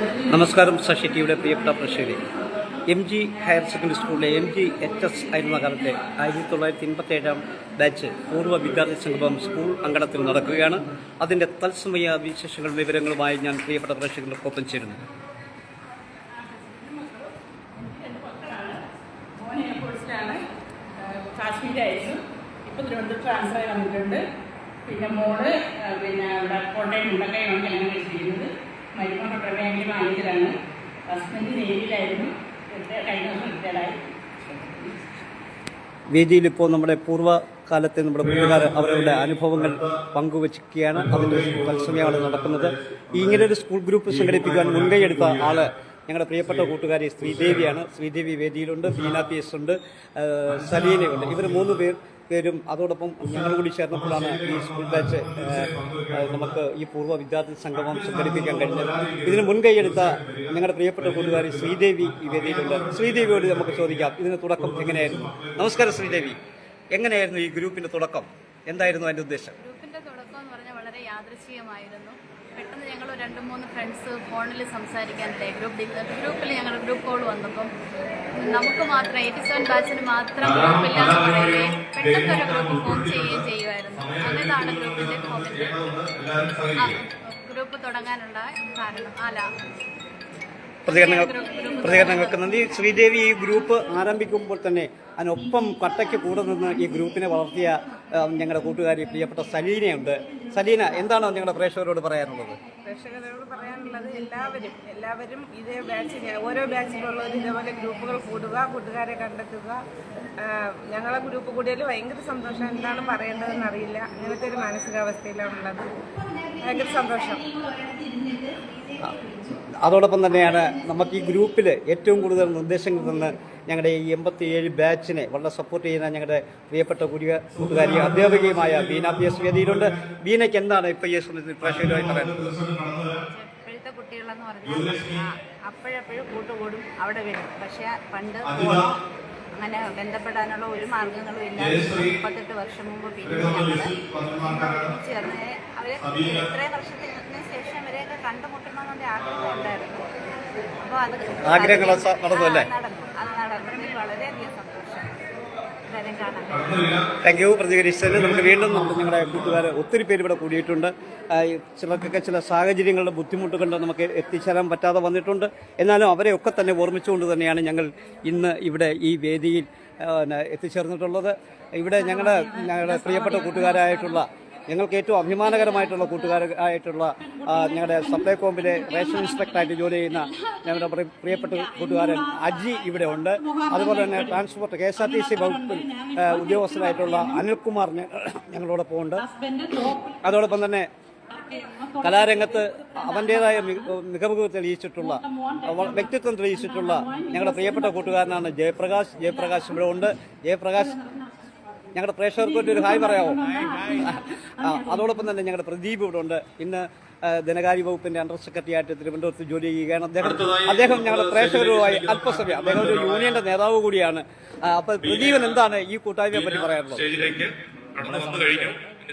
നമസ്കാരം ശശി ടിവിയുടെ പ്രിയപ്പെട്ട പ്രേക്ഷകരെ. എം ജി ഹയർ സെക്കൻഡറി സ്കൂളിലെ എം ജി എച്ച് എസ് ആയിരുന്ന കാലത്തെ ആയിരത്തി തൊള്ളായിരത്തി എൺപത്തി ഏഴാം ബാച്ച് പൂർവ വിദ്യാർത്ഥി സംഗമം സ്കൂൾ അങ്കണത്തിൽ നടക്കുകയാണ്. അതിന്റെ തത്സമയ വിശേഷങ്ങൾ വിവരങ്ങളുമായി ഞാൻ പ്രിയപ്പെട്ട പ്രേക്ഷകർക്കൊപ്പം ചേരുന്നു. ട്രാൻസ്ഫർ ആയി പിന്നെ മോൾ പിന്നെ ഇവിടെ കോട്ടയം മുണ്ടക്കയാണ് കല്യാണം കഴിച്ചിരിക്കുന്നത് പെട്രോൾ ബാങ്കിൽ മാനേജറാണ് ഹസ്ബൻഡ് നേരിലായിരുന്നു. കഴിഞ്ഞ ദിവസം റിട്ടയർഡായി. വേദിയിൽ ഇപ്പോൾ നമ്മുടെ പൂർവകാലത്തെ നമ്മുടെ കൂട്ടുകാർ അവരുടെ അനുഭവങ്ങൾ പങ്കുവച്ചിരിക്കുകയാണ്. അതിന്റെ തത്സമയമാണ് നടക്കുന്നത്. ഇങ്ങനെ ഒരു സ്കൂൾ ഗ്രൂപ്പ് സംഘടിപ്പിക്കാൻ മുൻകൈ എടുത്ത ആൾ ഞങ്ങളുടെ പ്രിയപ്പെട്ട കൂട്ടുകാരി ശ്രീദേവിയാണ്. ശ്രീദേവി വേദിയിലുണ്ട് ബീന പി എസ് ഉണ്ട് സലീനയുണ്ട്. ഇവർ മൂന്ന് പേർ പേരും അതോടൊപ്പം ഞങ്ങൾ കൂടി ചേർന്നപ്പോഴാണ് ഈ സ്കൂൾ ബാച്ച് നമുക്ക് ഈ പൂർവ വിദ്യാർത്ഥി സംഗമം സംഘടിപ്പിക്കാൻ കഴിഞ്ഞത്. ഇതിന് മുൻകൈയെടുത്ത ഞങ്ങളുടെ പ്രിയപ്പെട്ട കൂട്ടുകാരി ശ്രീദേവി ഈ വേദിയിലുണ്ട്. ശ്രീദേവിയോട് നമുക്ക് ചോദിക്കാം ഇതിന് തുടക്കം എങ്ങനെയായിരുന്നു? നമസ്കാരം ശ്രീദേവി. എങ്ങനെയായിരുന്നു ഈ ഗ്രൂപ്പിന്റെ തുടക്കം? എന്തായിരുന്നു അതിന്റെ ഉദ്ദേശം ഗ്രൂപ്പിന്റെ തുടക്കം എന്ന് പറഞ്ഞാൽ വളരെ യാദൃശ്ചികമായിരുന്നു പെട്ടെന്ന് ഞങ്ങൾ രണ്ട് മൂന്ന് ഫ്രണ്ട്സ് ഫോണിൽ സംസാരിക്കാനിടയായി ഗ്രൂപ്പ് ഗ്രൂപ്പിൽ ഞങ്ങളുടെ ഗ്രൂപ്പ് കോൾ വന്നപ്പം നമുക്ക് മാത്രം എയ്റ്റി സെവൻ ബാച്ചിന് മാത്രം ഗ്രൂപ്പില്ലാന്ന് പറയുകയും പെട്ടെന്ന് ഒരു ഗ്രൂപ്പ് ഫോം ചെയ്യുകയും ചെയ്യുമായിരുന്നു. അങ്ങനെയാണ് ഗ്രൂപ്പിന്റെ ഗ്രൂപ്പ് തുടങ്ങാനുള്ള കാരണം. അല്ല പ്രതികരണങ്ങൾ പ്രതികരണങ്ങൾക്ക് നന്ദി. ശ്രീദേവി ഈ ഗ്രൂപ്പ് ആരംഭിക്കുമ്പോൾ തന്നെ അതിനൊപ്പം കട്ടയ്ക്ക് കൂടെ നിന്ന് ഈ ഗ്രൂപ്പിനെ വളർത്തിയ ഞങ്ങളുടെ കൂട്ടുകാരി പ്രിയപ്പെട്ട സലീനയുണ്ട്. സലീന എന്താണ് ഞങ്ങളുടെ പ്രേക്ഷകരോട് പറയാനുള്ളത്? പ്രേക്ഷകരോട് പറയാനുള്ളത് എല്ലാവരും എല്ലാവരും ഇതേ ബാച്ചിൽ ഓരോ ബാച്ചിലുള്ളവർ ഇതേപോലെ ഗ്രൂപ്പുകൾ കൂടുക കൂട്ടുകാരെ കണ്ടെത്തുക. ഞങ്ങളെ ഗ്രൂപ്പ് കൂടിയാലും ഭയങ്കര സന്തോഷം. എന്താണ് പറയേണ്ടതെന്ന് അറിയില്ല. അങ്ങനത്തെ ഒരു മാനസികാവസ്ഥയിലാണുള്ളത്. ഭയങ്കര സന്തോഷം. അതോടൊപ്പം തന്നെയാണ് നമുക്ക് ഈ ഗ്രൂപ്പിൽ ഏറ്റവും കൂടുതൽ നിർദ്ദേശങ്ങൾ തന്ന് ഞങ്ങളുടെ ഈ എൺപത്തിയേഴ് ബാച്ചിനെ വളരെ സപ്പോർട്ട് ചെയ്യുന്ന ഞങ്ങളുടെ പ്രിയപ്പെട്ട കുടിയ കൂട്ടുകാരി അധ്യാപികയുമായ ബീന പി എസ് വേദിയിലുണ്ട്. ബീനയ്ക്ക് എന്താണ് ഇപ്പം ഈ സമയത്ത് പ്രേക്ഷകരുമായി പറയുന്നത് ഇപ്പോഴത്തെ കുട്ടികളെന്ന് പറഞ്ഞാൽ അപ്പോഴപ്പോഴും കൂട്ടുകൂടും അവിടെ വരും. പക്ഷേ പണ്ട് അങ്ങനെ ബന്ധപ്പെടാനുള്ള ഒരു മാർഗങ്ങളും ഇല്ല. മുപ്പത്തെട്ട് വർഷം മുമ്പ് പിന്നെ ഞങ്ങൾ ചേർന്ന് അവരെ ഇത്രയും വർഷത്തിന് ശേഷം ഇവരെയൊക്കെ കണ്ടുമുട്ടണമെന്നൊരു ആഗ്രഹം ഉണ്ടായിരുന്നു അപ്പോൾ അത് ആഗ്രഹങ്ങൾ സ- നടന്നു അല്ലേ? ആ, നടന്നു അത് നടന്നതിൽ വളരെയധികം സന്തോഷം കാണാൻ. താങ്ക് യു പ്രതികരിച്ചതിന് നമുക്ക് വീണ്ടും നമ്മുടെ ഞങ്ങളുടെ കൂട്ടുകാർ ഒത്തിരി പേര് ഇവിടെ കൂടിയിട്ടുണ്ട് ആ, ഈ ചിലർക്കൊക്കെ ചില സാഹചര്യങ്ങളുടെ ബുദ്ധിമുട്ട് കൊണ്ട് നമുക്ക് എത്തിച്ചേരാൻ പറ്റാതെ വന്നിട്ടുണ്ട് എന്നാലും അവരെയൊക്കെ തന്നെ ഓർമ്മിച്ചുകൊണ്ട് തന്നെയാണ് ഞങ്ങൾ ഇന്ന് ഇവിടെ ഈ വേദിയിൽ ആ, പിന്നെ എത്തിച്ചേർന്നിട്ടുള്ളത് ഇവിടെ ഞങ്ങളുടെ ഞങ്ങളുടെ പ്രിയപ്പെട്ട കൂട്ടുകാരായിട്ടുള്ള ഞങ്ങൾക്ക് ഏറ്റവും അഭിമാനകരമായിട്ടുള്ള കൂട്ടുകാരായിട്ടുള്ള ഞങ്ങളുടെ സപ്ലൈ കോമ്പിലെ റേഷൻ ഇൻസ്പെക്ടറായിട്ട് ജോലി ചെയ്യുന്ന ഞങ്ങളുടെ പ്രിയപ്പെട്ട കൂട്ടുകാരൻ അജി ഇവിടെ ഉണ്ട്. അതുപോലെ തന്നെ transport K S R T C വകുപ്പിൽ ഉദ്യോഗസ്ഥരായിട്ടുള്ള അനിൽകുമാർ ഞങ്ങളോടൊപ്പം ഉണ്ട്. അതോടൊപ്പം തന്നെ കലാരംഗത്ത് അവന്റേതായ മികവ് തെളിയിച്ചിട്ടുള്ള വ്യക്തിത്വം തെളിയിച്ചിട്ടുള്ള ഞങ്ങളുടെ പ്രിയപ്പെട്ട കൂട്ടുകാരനാണ് ജയപ്രകാശ്. ജയപ്രകാശ് ഇവിടെ ഉണ്ട്. ജയപ്രകാശ് ഞങ്ങളുടെ പ്രേക്ഷകർക്ക് വേണ്ടി ഒരു ഹായ് പറയാമോ അതോടൊപ്പം തന്നെ ഞങ്ങളുടെ പ്രദീപ് ഇവിടെ ഉണ്ട്. ഇന്ന് ധനകാര്യ വകുപ്പിന്റെ അണ്ടർ സെക്രട്ടറി ആയിട്ട് തിരുവനന്തപുരത്ത് ജോലി ചെയ്യുകയാണ്. അദ്ദേഹം അദ്ദേഹം ഞങ്ങളുടെ പ്രേക്ഷകരുമായി അല്പസമയം അദ്ദേഹം ഒരു യൂണിയന്റെ നേതാവ് കൂടിയാണ്. അപ്പൊ അപ്പോൾ പ്രദീപൻ എന്താണ് ഈ കൂട്ടായ്മയെ പറ്റി പറയാനുള്ളത്?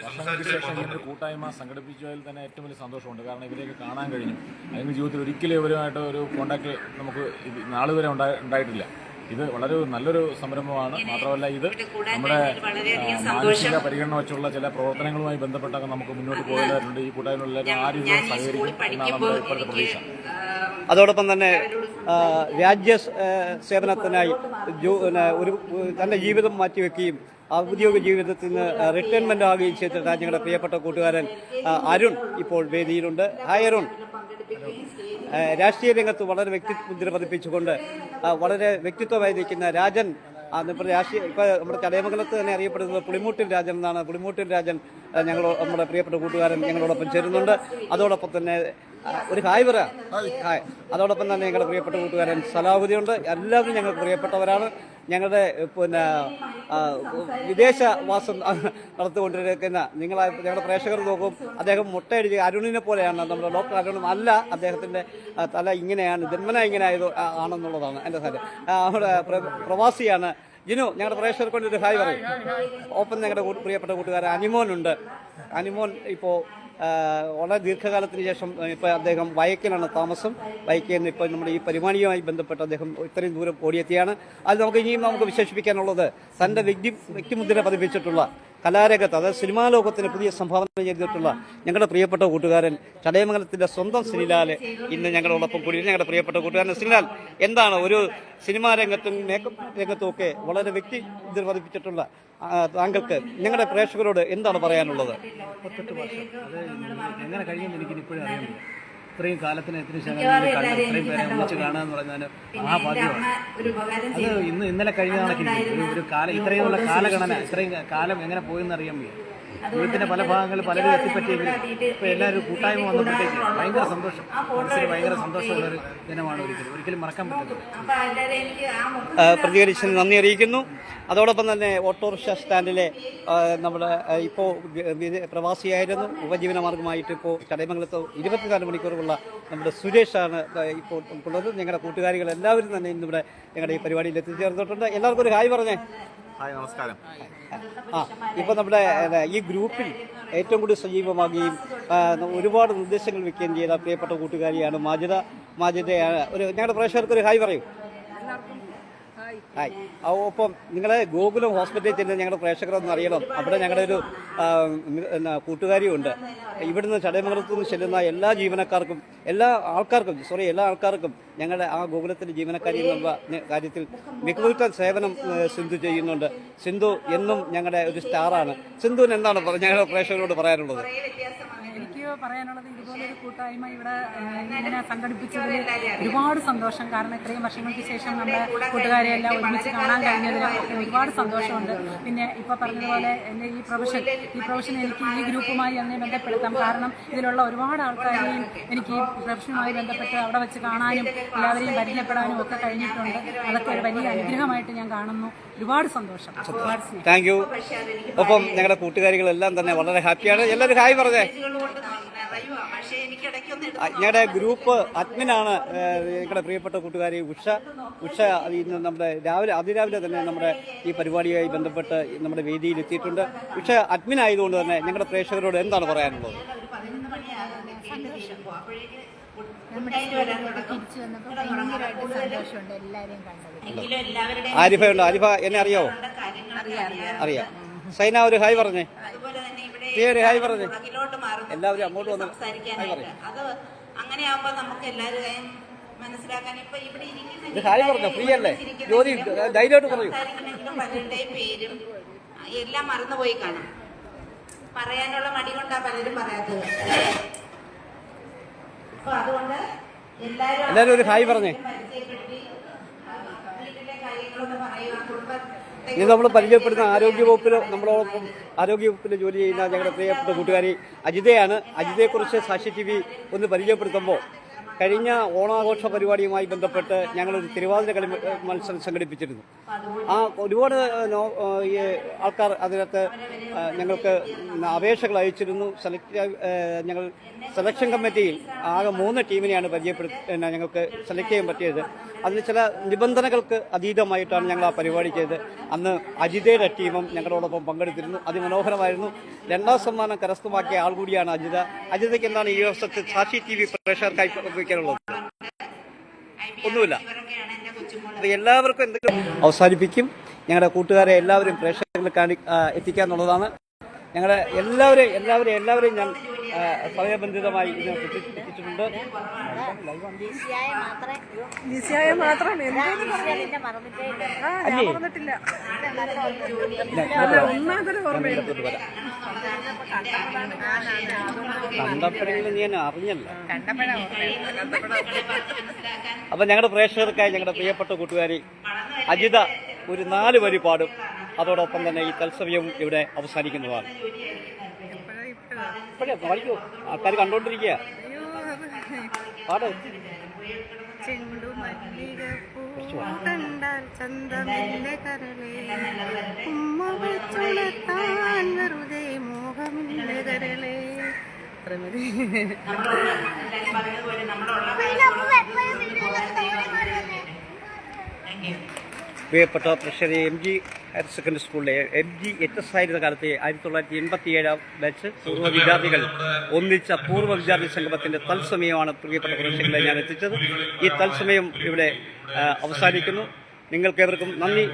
വർഷങ്ങൾക്ക് ശേഷം കൂട്ടായ്മ സംഘടിപ്പിച്ചതിൽ തന്നെ ഏറ്റവും വലിയ സന്തോഷമുണ്ട്. കാരണം ഇവരെയൊക്കെ കാണാൻ കഴിഞ്ഞു. അതിന് ജീവിതത്തിൽ ഒരിക്കലും ഇവരുമായിട്ട് ഒരു കോണ്ടാക്ട് നമുക്ക് നാളെ വരെ ഉണ്ടായിട്ടില്ല. ഇത് വളരെ നല്ലൊരു സംരംഭമാണ്. മാത്രമല്ല ഇത് നമ്മുടെ മാനസിക പരിഗണന വെച്ചുള്ള ചില പ്രവർത്തനങ്ങളുമായി ബന്ധപ്പെട്ടൊക്കെ നമുക്ക് മുന്നോട്ട് പോകാനായിട്ടുണ്ട് ഈ കൂട്ടായ്മകളിലെല്ലാം ആ രീതിയിൽ സഹകരിക്കും എന്നാണ് നമ്മുടെ ഇപ്പോഴത്തെ പ്രതീക്ഷ. അതോടൊപ്പം തന്നെ രാജ്യ സേവനത്തിനായി ഒരു തന്റെ ജീവിതം മാറ്റിവെക്കുകയും ഔദ്യോഗിക ജീവിതത്തിൽ നിന്ന് റിട്ടയർമെന്റ് ആകുകയും ചെയ്തിട്ട് രാജ്യങ്ങളുടെ പ്രിയപ്പെട്ട കൂട്ടുകാരൻ അരുൺ ഇപ്പോൾ വേദിയിലുണ്ട്. ഹായ് അരുൺ. രാഷ്ട്രീയ രംഗത്ത് വളരെ വ്യക്തിമുദ്ര പതിപ്പിച്ചുകൊണ്ട് വളരെ വ്യക്തിത്വമായി നിൽക്കുന്ന രാജൻ ഇപ്പോൾ രാഷ്ട്രീയ ഇപ്പോൾ നമ്മുടെ ചടയമംഗലത്ത് തന്നെ അറിയപ്പെടുന്നത് പുളിമൂട്ടിൽ രാജൻ എന്നാണ്. പുളിമൂട്ടിൽ രാജൻ ആ, ഞങ്ങളോ നമ്മുടെ പ്രിയപ്പെട്ട കൂട്ടുകാരൻ ഞങ്ങളോടൊപ്പം ചേരുന്നുണ്ട്. അതോടൊപ്പം തന്നെ ഒരു ഹായ് പറ. ഹായ്. അതോടൊപ്പം തന്നെ ഞങ്ങളുടെ പ്രിയപ്പെട്ട കൂട്ടുകാരൻ സലാഹുദിയുണ്ട്. എല്ലാവരും ഞങ്ങൾക്ക് പ്രിയപ്പെട്ടവരാണ്. ഞങ്ങളുടെ പിന്നെ വിദേശ വിദേശവാസം നടത്തിക്കൊണ്ടിരിക്കുന്ന നിങ്ങൾ ഞങ്ങളുടെ പ്രേക്ഷകർ നോക്കും. അദ്ദേഹം മുട്ടയടിച്ച് അരുണിനെ പോലെയാണ്. നമ്മുടെ ഡോക്ടർ അരുണും അല്ല അദ്ദേഹത്തിന്റെ തല ഇങ്ങനെയാണ് ജന്മന ഇങ്ങനെ ആയത് ആണെന്നുള്ളതാണ് എന്റെ സ്ഥലം നമ്മുടെ പ്രവാസിയാണ് ജിനു ഞങ്ങളുടെ പ്രേക്ഷകർക്ക് വേണ്ടി ഒരു ഹായ് പറയും. ഒപ്പം ഞങ്ങളുടെ പ്രിയപ്പെട്ട കൂട്ടുകാരൻ അനിമോനുണ്ട്. അനിമോൻ ഇപ്പോൾ വളരെ ദീർഘകാലത്തിന് ശേഷം ഇപ്പോൾ അദ്ദേഹം വയക്കിനാണ് താമസം. വയക്കിൽ നിന്ന് ഇപ്പോൾ നമ്മുടെ ഈ പരിപാടിയുമായി ബന്ധപ്പെട്ട് അദ്ദേഹം ഇത്രയും ദൂരം ഓടിയെത്തിയാണ്. അത് നമുക്ക് ഇനിയും നമുക്ക് വിശേഷിപ്പിക്കാനുള്ളത് തന്റെ വ്യക്തി വ്യക്തിമുദ്ര പതിപ്പിച്ചിട്ടുള്ള കലാരംഗത്ത് അതായത് സിനിമാ ലോകത്തിന് പുതിയ സംഭാവന ചെയ്തിട്ടുള്ള ഞങ്ങളുടെ പ്രിയപ്പെട്ട കൂട്ടുകാരൻ ചടയമംഗലത്തിന്റെ സ്വന്തം ശ്രീലാൽ ഇന്ന് ഞങ്ങളോടൊപ്പം കൂടി ഞങ്ങളുടെ പ്രിയപ്പെട്ട കൂട്ടുകാരൻ ശ്രീലാൽ എന്താണ് ഒരു സിനിമാ രംഗത്തും മേക്കപ്പ് രംഗത്തും ഒക്കെ വളരെ വ്യക്തി നിർവഹിപ്പിച്ചിട്ടുള്ള താങ്കൾക്ക് ഞങ്ങളുടെ പ്രേക്ഷകരോട് എന്താണ് പറയാനുള്ളത്? എങ്ങനെ ഇത്രയും കാലത്തിന് കണ്ട്. ഇത്രയും പേരെ വിളിച്ച് കാണുക എന്ന് പറഞ്ഞാൽ മഹാഭാഗ്യമാണ് അത് ഇന്ന് ഇന്നലെ കഴിഞ്ഞ കണക്കിന് ഒരു കാലം ഇത്രയുമുള്ള കാലഗണന ഇത്രയും കാലം എങ്ങനെ പോയെന്ന് അറിയാൻ വയ്യ. ജീവിതത്തിന്റെ പല ഭാഗങ്ങളിൽ പലരും എത്തിപ്പറ്റിയെങ്കിലും ഇപ്പൊ എല്ലാവരും കൂട്ടായ്മ വന്നപ്പോഴത്തേക്ക് ഭയങ്കര സന്തോഷം. മനസ്സിന് ഭയങ്കര സന്തോഷമുള്ള ഒരു ദിനമാണ് ഒരിക്കലും. ഒരിക്കലും മറക്കാൻ പറ്റില്ല ആ, പ്രതികരിച്ചതിന് നന്ദി അറിയിക്കുന്നു. അതോടൊപ്പം തന്നെ ഓട്ടോറിക്ഷ സ്റ്റാൻഡിലെ നമ്മുടെ ഇപ്പോൾ പ്രവാസിയായിരുന്നു. ഉപജീവന മാർഗമായിട്ട് ഇപ്പോൾ ചടയമംഗലത്ത് ഇരുപത്തിനാല് മണിക്കൂറുള്ള നമ്മുടെ സുരേഷാണ് ഇപ്പോൾ ഉള്ളത് ഞങ്ങളുടെ കൂട്ടുകാരികൾ എല്ലാവരും തന്നെ ഇന്നിവിടെ ഞങ്ങളുടെ ഈ പരിപാടിയിൽ എത്തിച്ചേർന്നിട്ടുണ്ട്. എല്ലാവർക്കും ഒരു ഹായ് പറഞ്ഞേ. ഹായ് നമസ്കാരം. ആ ഇപ്പോൾ നമ്മുടെ ഈ ഗ്രൂപ്പിൽ ഏറ്റവും കൂടുതൽ സജീവമാകുകയും ഒരുപാട് നിർദ്ദേശങ്ങൾ വെക്കുകയും ചെയ്ത പ്രിയപ്പെട്ട കൂട്ടുകാരിയാണ് മാജിദ മാജിതയാണ് ഒരു ഞങ്ങളുടെ പ്രേക്ഷകർക്ക് ഒരു ഹായ് പറയൂ. ഹായ്. ഒപ്പം നിങ്ങളെ ഗോകുലം ഹോസ്പിറ്റലിൽ ചെന്ന് ഞങ്ങളുടെ പ്രേക്ഷകരൊന്നും അറിയണം. അവിടെ ഞങ്ങളുടെ ഒരു കൂട്ടുകാരിയുണ്ട് ഇവിടുന്ന് ചടയമംഗലത്തു നിന്ന് ചെല്ലുന്ന എല്ലാ ജീവനക്കാർക്കും എല്ലാ ആൾക്കാർക്കും സോറി എല്ലാ ആൾക്കാർക്കും ഞങ്ങളുടെ ആ ഗോകുലത്തിന്റെ ജീവനക്കാരി എന്നുള്ള കാര്യത്തിൽ മികവുറ്റ സേവനം സിന്ധു ചെയ്യുന്നുണ്ട്. സിന്ധു എന്നും ഞങ്ങളുടെ ഒരു സ്റ്റാറാണ്. സിന്ധുവിന് എന്താണ് ഞങ്ങളുടെ പ്രേക്ഷകരോട് പറയാനുള്ളത്? പറയാനുള്ളത് ഇതുപോലെ ഒരു കൂട്ടായ്മ ഇവിടെ ഇങ്ങനെ സംഘടിപ്പിച്ചതിൽ ഒരുപാട് സന്തോഷം. കാരണം ഇത്രയും വർഷങ്ങൾക്ക് ശേഷം നമ്മുടെ കൂട്ടുകാരെ എല്ലാം ഒരുമിച്ച് കാണാൻ കഴിഞ്ഞതിൽ ഒരുപാട് സന്തോഷമുണ്ട്. പിന്നെ ഇപ്പൊ പറഞ്ഞതുപോലെ എന്റെ ഈ പ്രൊഫഷൻ ഈ പ്രൊഫഷൻ എനിക്ക് ഈ ഗ്രൂപ്പുമായി എന്നെ ബന്ധപ്പെടുത്താം. കാരണം ഇതിലുള്ള ഒരുപാട് ആൾക്കാരെയും എനിക്ക് ഈ പ്രൊഫഷനുമായി ബന്ധപ്പെട്ട് അവിടെ വെച്ച് കാണാനും എല്ലാവരെയും പരിചയപ്പെടാനും ഒക്കെ കഴിഞ്ഞിട്ടുണ്ട്. അതൊക്കെ ഒരു വലിയ അനുഗ്രഹമായിട്ട് ഞാൻ കാണുന്നു. ഒരുപാട് സന്തോഷം. Thank you. ഒപ്പം ഞങ്ങളുടെ കൂട്ടുകാരികളെല്ലാം തന്നെ വളരെ ഹാപ്പിയാണ്. എല്ലാവരും ഹായ് പറഞ്ഞേ. ഞങ്ങളുടെ ഗ്രൂപ്പ് അഡ്മിനാണ് ഞങ്ങളുടെ പ്രിയപ്പെട്ട കൂട്ടുകാരി ഉഷ. ഉഷ ഇന്ന് നമ്മുടെ രാവിലെ അതിരാവിലെ തന്നെ നമ്മുടെ ഈ പരിപാടിയുമായി ബന്ധപ്പെട്ട് നമ്മുടെ വേദിയിൽ എത്തിയിട്ടുണ്ട്. ഉഷ അഡ്മിൻ ആയതുകൊണ്ട് തന്നെ ഞങ്ങളുടെ പ്രേക്ഷകരോട് എന്താണ് പറയാനുള്ളത്? ആരിഫ ആരിഫയുണ്ട്? ആരിഫ എന്നെ അറിയാവോ? അറിയാം. സൈന ഒരു ഹായ് പറഞ്ഞേ. ഹായ് പറഞ്ഞേ. എല്ലാവരും അങ്ങോട്ട് വന്ന് സംസാരിക്കാനായിട്ട്. അത് അങ്ങനെയാകുമ്പോ നമുക്ക് എല്ലാവരെയും മനസ്സിലാക്കാൻ ഇപ്പൊ ഇവിടെ ഇരിക്കുന്ന ഇത് ഹായ് പറഞ്ഞോ ഫ്രീ അല്ലേ ജോലി ധൈര്യമായിട്ട് പറയൂ. സംസാരിക്കണമെങ്കിലും പലരുടെയും പേരും ആ, എല്ലാം മറന്നുപോയി കാണും. പറയാനുള്ള മടി കൊണ്ടാ പലരും പറയാത്തത്. അപ്പൊ അതുകൊണ്ട് എല്ലാവരും എല്ലാവരും ഒരു ഹായ് പറഞ്ഞേ. പരിചയപ്പെടുത്തി ആ, വീട്ടിലെ കാര്യങ്ങളൊന്ന് പറയുക കുടുംബത്തെ ഇത് നമ്മൾ പരിചയപ്പെടുന്ന ആരോഗ്യ വകുപ്പിൽ നമ്മളോടൊപ്പം ആരോഗ്യ വകുപ്പിൽ ജോലി ചെയ്യുന്ന ഞങ്ങളുടെ പ്രിയപ്പെട്ട കൂട്ടുകാരി അജിതയാണ്. അജിതയെക്കുറിച്ച് സാക്ഷി ടി വി ഒന്ന് പരിചയപ്പെടുത്തുമ്പോൾ കഴിഞ്ഞ ഓണാഘോഷ പരിപാടിയുമായി ബന്ധപ്പെട്ട് ഞങ്ങളൊരു തിരുവാതിര കളി മത്സരം സംഘടിപ്പിച്ചിരുന്നു. ആ ഒരുപാട് ഈ ആൾക്കാർ അതിനകത്ത് ഞങ്ങൾക്ക് അപേക്ഷകൾ അയച്ചിരുന്നു. സെലക്ട് ഞങ്ങൾ സെലക്ഷൻ കമ്മിറ്റിയിൽ ആകെ മൂന്ന് ടീമിനെയാണ് പരിചയപ്പെടുത്തി ഞങ്ങൾക്ക് സെലക്ട് ചെയ്യാൻ പറ്റിയത്. അതിന് ചില നിബന്ധനകൾക്ക് അതീതമായിട്ടാണ് ഞങ്ങൾ ആ പരിപാടി ചെയ്തത്. അന്ന് അജിതയുടെ ടീമും ഞങ്ങളോടൊപ്പം പങ്കെടുത്തിരുന്നു. അതിമനോഹരമായിരുന്നു. രണ്ടാം സമ്മാനം കരസ്ഥമാക്കിയ ആൾ കൂടിയാണ് അജിത. അജിതയ്ക്ക് എന്താണ് ഈ വർഷത്തെ സാക്ഷി ടി വി പ്രേക്ഷകർക്കായി പങ്കുവയ്ക്കാനുള്ളത് ഒന്നുമില്ല. അത് എല്ലാവർക്കും എന്തെങ്കിലും അവസാനിപ്പിക്കും. ഞങ്ങളുടെ കൂട്ടുകാരെ എല്ലാവരും പ്രേക്ഷകരിൽ കാണി എത്തിക്കാന്നുള്ളതാണ്. ഞങ്ങളുടെ എല്ലാവരെയും എല്ലാവരെയും എല്ലാവരെയും ഞാൻ സമയബന്ധിതമായി മാത്രമേ ഈസിയായ മാത്രം ഈസിയാലിന്റെ മറന്നിട്ടേ ഇല്ല. ഞാൻ ഒന്നാമതൊരു ഓർമ്മയുണ്ട്. കണ്ടപ്പോഴെങ്കിലും അറിഞ്ഞല്ല. അപ്പൊ ഞങ്ങളുടെ പ്രേക്ഷകർക്കായി ഞങ്ങളുടെ പ്രിയപ്പെട്ട കൂട്ടുകാരി അജിത ഒരു നാല് വരി പാടും. അതോടൊപ്പം തന്നെ ഈ തത്സമയവും ഇവിടെ അവസാനിക്കുന്നതാണ്. ഇപ്പോഴേ പഠിക്കൂ ആൾക്കാർ കണ്ടോണ്ടിരിക്കുക പാട്. കണ്ടാൽ ചന്തമില്ല കരളേ? ഉമ്മ വെച്ചുണർത്താൻ വെറുതെ മോഹമില്ല കരളേ? പ്രിയപ്പെട്ട പ്രഷറി എം ജി ഹയർ സെക്കൻഡറി സ്കൂളിലെ എം ജി എച്ച് എസ് ആയിരുന്ന കാലത്ത് ആയിരത്തി തൊള്ളായിരത്തി എൺപത്തി ഏഴാം ബാച്ച് പൂർവ വിദ്യാർത്ഥികൾ ഒന്നിച്ച പൂർവ വിദ്യാർത്ഥി സംഗമത്തിന്റെ തത്സമയമാണ് പ്രിയപ്പെട്ട പ്രദേശങ്ങളെ ഞാൻ എത്തിച്ചത്. ഈ തത്സമയം ഇവിടെ അവസാനിക്കുന്നു അവസാനിക്കുന്നു. നിങ്ങൾക്കേവർക്കും നന്ദി.